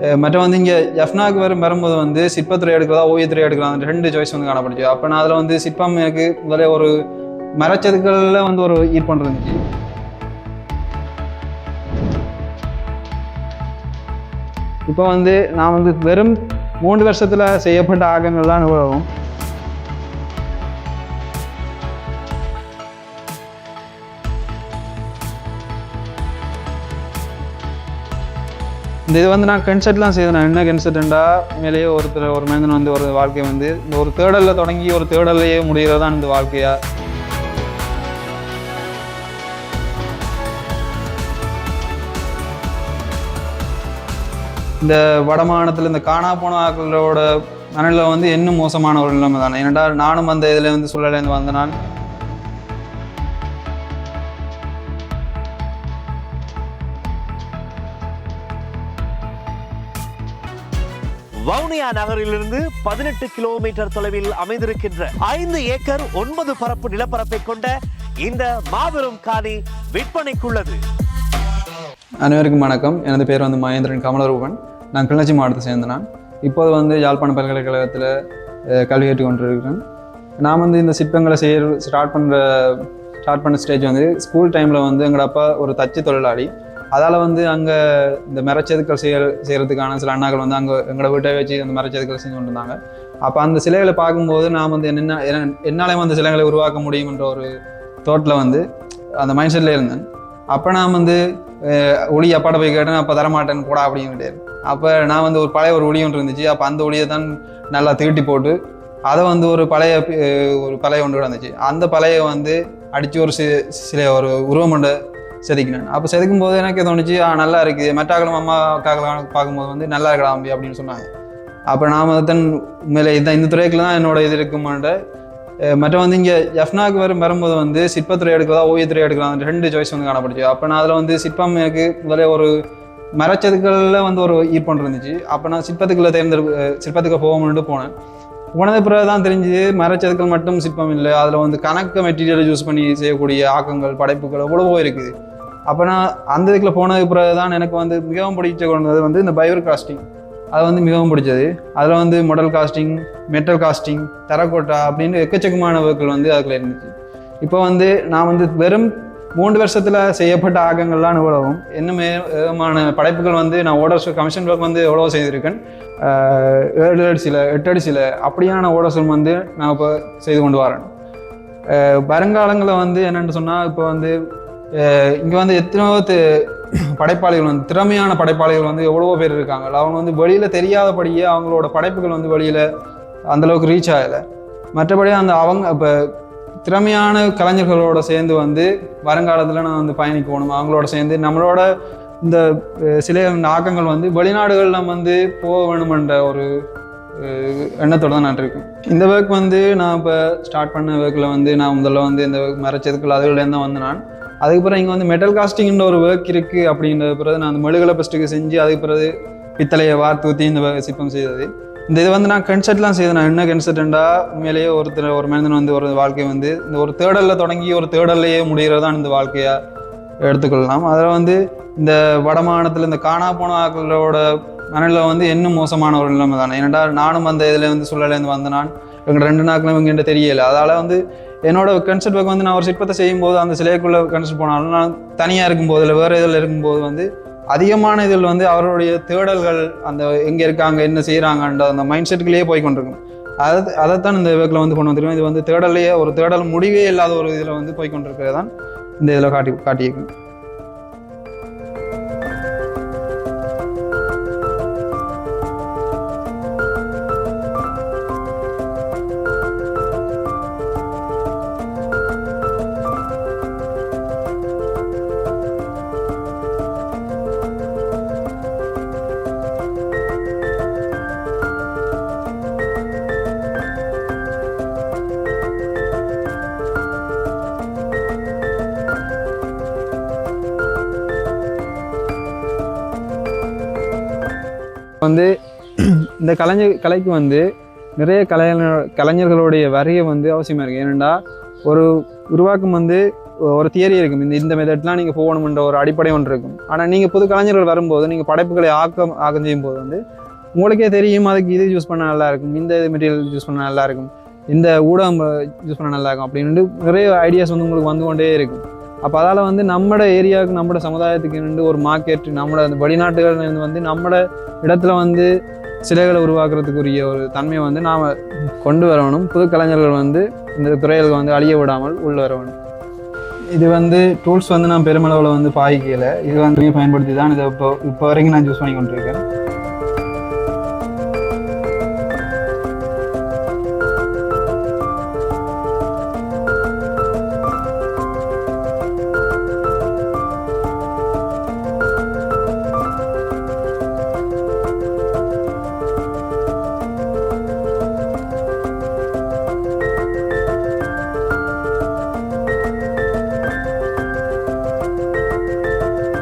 மற்ற வந்து இங்கே எஃப்னாக்கு வரும் வரும்போது வந்து சிற்பத்துறை எடுக்கிறதா ஓவியத்துறை எடுக்கிறதா ரெண்டு சாய்ஸ் வந்து காணப்படுச்சு. அப்போ நான் அதில் வந்து சிற்பம் எனக்கு முதல்ல ஒரு மரச்சதுக்களில் வந்து ஒரு ஈர்ப்பு இருந்துச்சு. இப்போ வந்து நான் வந்து வெறும் மூன்று வருஷத்தில் செய்யப்பட்ட ஆகங்கள் தான் அனுபவம். இந்த இது வந்து நான் கன்செர்ட்லாம் செய்தேன் நான் என்ன கன்செர்ட்ண்டா மேலேயே ஒருத்தர் ஒரு மனிதன் வந்து ஒரு வாழ்க்கை வந்து இந்த ஒரு தேடலில் தொடங்கி ஒரு தேடலையே முடிகிறதான் இந்த வாழ்க்கையா? இந்த வடமானத்தில் இந்த காணா போன ஆக்களோட மனநிலை வந்து இன்னும் மோசமான ஒரு நிலைமை தானே ஏன்னா நானும் அந்த இதில் வந்து சூழலேருந்து வந்த நான் வவுனியா நகரிலிருந்து பதினெட்டு கிலோமீட்டர் தொலைவில் அமைந்திருக்கின்ற ஐந்து ஏக்கர் ஒன்பது பரப்பு நிலப்பரப்பை கொண்ட இந்த மாபெரும் காணி விற்பனைக்குள்ளது. அனைவருக்கும் வணக்கம். எனது பேர் வந்து மகேந்திரன் கமலரூபன். நான் கிளிநொச்சி மாவட்டத்தை சேர்ந்த நான். இப்போது வந்து யாழ்ப்பாண பல்கலைக்கழகத்தில் கல்வி கற்றுக் கொண்டிருக்கிறேன். நான் வந்து இந்த சிற்பங்களை செய்ய ஸ்டார்ட் பண்ணுற ஸ்டார்ட் பண்ண ஸ்டேஜ் வந்து ஸ்கூல் டைமில் வந்து எங்களோட அப்பா ஒரு தச்சு தொழிலாளி. அதால் வந்து அங்கே இந்த மரச்செதுக்கள் செய்ய செய்கிறதுக்கான சில அண்ணாக்கள் வந்து அங்கே எங்களோட வீட்டை வச்சு அந்த மரச்செதுக்கள் செஞ்சு கொண்டு இருந்தாங்க அப்போ அந்த சிலைகளை பார்க்கும்போது நான் வந்து என்ன என்னாலையும் அந்த சிலைகளை உருவாக்க முடியும்ன்ற ஒரு தோட்டில் வந்து அந்த மைண்ட் செட்டில் இருந்தேன். அப்போ நான் வந்து ஒளி அப்பாட்ட போய் கேட்டேன் அப்போ தரமாட்டேன் கூட அப்படின்னு அப்போ நான் வந்து ஒரு பழைய ஒரு ஒளி ஒன்று இருந்துச்சு. அப்போ அந்த ஒளியை தான் நல்லா தீட்டி போட்டு அதை வந்து ஒரு பழைய ஒரு பழைய ஒன்று இருந்துச்சு. அந்த பழைய வந்து அடித்து ஒரு சி சில ஒரு உருவம் ஒன்று செதுக்கினேன். அப்போ செதுக்கும் போது எனக்கு தோணுச்சு ஆ நல்லா இருக்குது. மெட்டாக்களும் அம்மாக்காக்களும் பார்க்கும்போது வந்து நல்லா இருக்கடா அம்பி அப்படின்னு சொன்னாங்க. அப்போ நான் தான் மேலே இந்த இந்த துறைக்குள்ள தான் என்னோட இது இருக்குமான்ட்டு மற்ற வந்து இங்கே எஃப்னாக்கு வரும் வரும்போது வந்து சிற்பத்துறை எடுக்கிறதா ஓவியத்துறை எடுக்கலாம் அந்த ரெண்டு சாய்ஸ் வந்து காணப்படுச்சு அப்போ நான் அதில் வந்து சிற்பம் எனக்கு முதல்ல ஒரு மரச்சதுக்களில் வந்து ஒரு ஈர்ப்பன் இருந்துச்சு. அப்போ நான் சிற்பத்துக்குள்ள தேர்ந்தெடுப்பு சிற்பத்துக்கு போகணும்னு போனேன். போனது பிறகு தான் தெரிஞ்சுது மரச்சதுக்கள் மட்டும் சிற்பம் இல்லை. அதில் வந்து கணக்கு மெட்டீரியல் யூஸ் பண்ணி செய்யக்கூடிய ஆக்கங்கள் படைப்புகள் எவ்வளவோ இருக்குது. அப்போ நான் அந்த இதுக்குள்ள போனதுக்கு பிறகு தான் எனக்கு வந்து மிகவும் பிடிச்ச கொண்டது வந்து இந்த பயோர் காஸ்டிங் அது வந்து மிகவும் பிடிச்சது. அதில் வந்து model casting metal casting terracotta அப்படின்னு எக்கச்சக்கமான ஒர்க்குகள் வந்து அதுக்குள்ள இருந்துச்சு. இப்போ வந்து நான் வந்து வெறும் மூன்று வருஷத்தில் செய்யப்பட்ட ஆகங்கள்லாம் இவ்வளவும். இன்னும் விதமான படைப்புகள் வந்து நான் ஓடர்ஸ் கமிஷன் ஒர்க் வந்து எவ்வளோ செய்திருக்கேன். ஏழு அடி எட்டு அடி அப்படியான ஓடர்ஸும் வந்து நான் இப்போ செய்து கொண்டு வரேன் வருங்காலங்களில் வந்து என்னென்னு சொன்னால் இப்போ வந்து இங்கே வந்து எத்தனையோ படைப்பாளிகள் வந்து திறமையான படைப்பாளிகள் வந்து எவ்வளவோ பேர் இருக்காங்க. அவங்க வந்து வெளியில் தெரியாதபடியே அவங்களோட படைப்புகள் வந்து வெளியில் அந்தளவுக்கு ரீச் ஆகலை. மற்றபடி அந்த அவங்க இப்போ திறமையான கலைஞர்களோட சேர்ந்து வந்து வருங்காலத்தில் நான் வந்து பயணிக்கணும் அவங்களோட சேர்ந்து நம்மளோட இந்த சில ஆக்கங்கள் வந்து வெளிநாடுகளில் நம்ம வந்து போக வேணுமென்ற ஒரு எண்ணத்தோடு தான் நான் இருக்கேன். இந்த ஒர்க் வந்து நான் இப்போ ஸ்டார்ட் பண்ண ஒர்க்கில் வந்து நான் முதல்ல வந்து இந்த மறைச்சதுக்குள்ள அதுலேருந்து தான் வந்து நான் அதுக்கப்புறம் இங்கே வந்து மெட்டல் காஸ்டிங்ன்ற ஒரு ஒர்க் இருக்குது அப்படின்ற பிறகு நான் அந்த மெழுகலை ஃபஸ்ட்டுக்கு செஞ்சு அதுக்கு பிறகு பித்தளையை வார்த்து ஊற்றி இந்த சிற்பம் செய்தது. இந்த இது வந்து நான் கன்செர்ட்லாம் செய்தேன். நான் என்ன கன்செர்ட்ண்டா உண்மையிலேயே ஒருத்தர் ஒரு மனிதன் வந்து ஒரு வாழ்க்கை வந்து இந்த ஒரு தேடலில் தொடங்கி ஒரு தேடல்லையே முடிகிறதான் இந்த வாழ்க்கையாக எடுத்துக்கொள்ளலாம். அதில் வந்து இந்த வடமாநிலத்தில் இந்த காணா போன ஆக்களோட மனநிலை வந்து இன்னும் மோசமான ஒரு நிலைமை தானே. ஏன்னாடா நானும் அந்த இதில் வந்து சூழலேருந்து வந்த நான் இவங்க ரெண்டு நாட்களும் இவங்க தெரியல. அதால வந்து என்னோட கன்செர்ட் ஒர்க் வந்து நான் ஒரு சிற்பத்தை செய்யும் போது அந்த சிலைக்குள்ள கன்செர்ட் போனாலும் நான் தனியாக இருக்கும்போது இல்லை வேறு இதில் இருக்கும்போது வந்து அதிகமான இதில் வந்து அவருடைய தேடல்கள் அந்த எங்கே இருக்காங்க என்ன செய்கிறாங்கன்ற அந்த மைண்ட் செட்டுக்குள்ளேயே போய் கொண்டிருக்கும். அதை அதைத்தான் இந்த வேக்கில் வந்து கொண்டு வந்திருக்கோம் இது வந்து தேடலையே ஒரு தேடல் முடிவே இல்லாத ஒரு இதில் வந்து போய் கொண்டிருக்கிறது தான் இந்த இதில் காட்டி காட்டியிருக்கேன். வந்து இந்த கலைஞர் கலைக்கு வந்து நிறைய கலைஞர் கலைஞர்களுடைய வரியை வந்து அவசியமாக இருக்குது ஏனெண்டா ஒரு உருவாக்கம் வந்து ஒரு தியரி இருக்கும். இந்த இந்த மெத்தட்லாம் நீங்கள் போகணுன்ற ஒரு அடிப்படை ஒன்று இருக்கும். ஆனால் நீங்கள் புது கலைஞர்கள் வரும்போது நீங்கள் படைப்புகளை ஆக்கம் ஆக்கம் செய்யும் போது வந்து உங்களுக்கே தெரியும் அதுக்கு இது யூஸ் பண்ண நல்லா இருக்கும் இந்த மெட்டீரியல் யூஸ் பண்ண நல்லா இருக்கும் இந்த ஊடகம் யூஸ் பண்ண நல்லா இருக்கும் அப்படின்னு நிறைய ஐடியாஸ் வந்து உங்களுக்கு வந்து கொண்டே இருக்கும். அப்போ அதால் வந்து நம்மட ஏரியாவுக்கு நம்மட சமுதாயத்துக்கு நின்று ஒரு மார்க்கெட் நம்மளோட அந்த வெளிநாட்டுகள்லேருந்து வந்து நம்மட இடத்துல வந்து சிலைகளை உருவாக்குறதுக்குரிய ஒரு தன்மையை வந்து நாம் கொண்டு வரணும். புது கலைஞர்கள் வந்து இந்த துறையில் வந்து அழிய விடாமல் உள்ள வரணும். இது வந்து டூல்ஸ் வந்து நான் பெருமளவில் வந்து பாய்க்கல. இது வந்து பயன்படுத்தி தான் இதை இப்போ இப்போ வரைக்கும் நான் யூஸ் பண்ணி கொண்டிருக்கேன்